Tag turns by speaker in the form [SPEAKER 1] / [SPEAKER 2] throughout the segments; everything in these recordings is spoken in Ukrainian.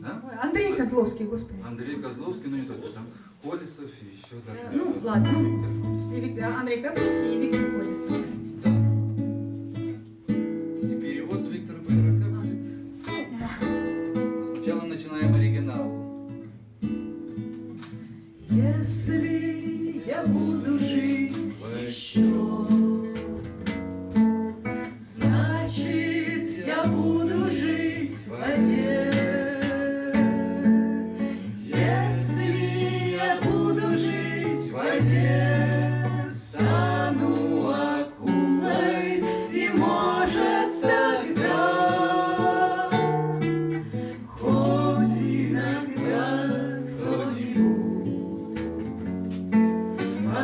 [SPEAKER 1] Да?
[SPEAKER 2] Ой, Андрей Козловский, господи.
[SPEAKER 1] Андрей Козловский, ну не только, там Колесов и еще даже...
[SPEAKER 2] Ну, ладно. И Вик- Андрей Козловский и Виктор Колесов.
[SPEAKER 1] Да. И перевод Виктора Байрака будет. Но Сначала начинаем оригинал.
[SPEAKER 2] Если я буду жить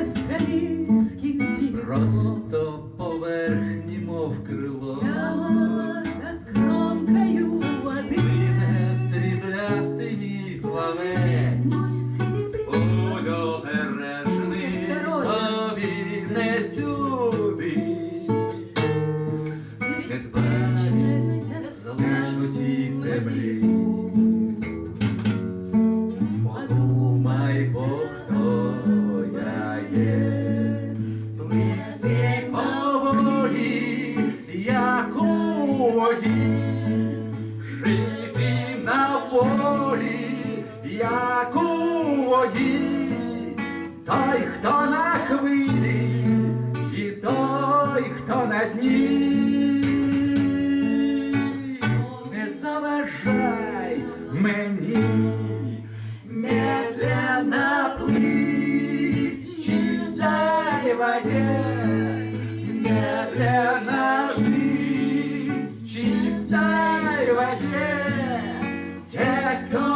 [SPEAKER 3] австралийских
[SPEAKER 2] берегов
[SPEAKER 3] Просто поверхні, мов крило.
[SPEAKER 2] Прямо за кромкою воды
[SPEAKER 3] Плине сріблястий мій плавець Ульобережний
[SPEAKER 2] Осторожно.
[SPEAKER 3] повізне сюди.
[SPEAKER 2] Безпечність
[SPEAKER 3] Залишу тій землі Поволі, як у Жити на волі, як у воді. Той, хто на хвилі, і той, хто на дні. Не заважай мені этой воде медленно жить в чистой воде. Те, кто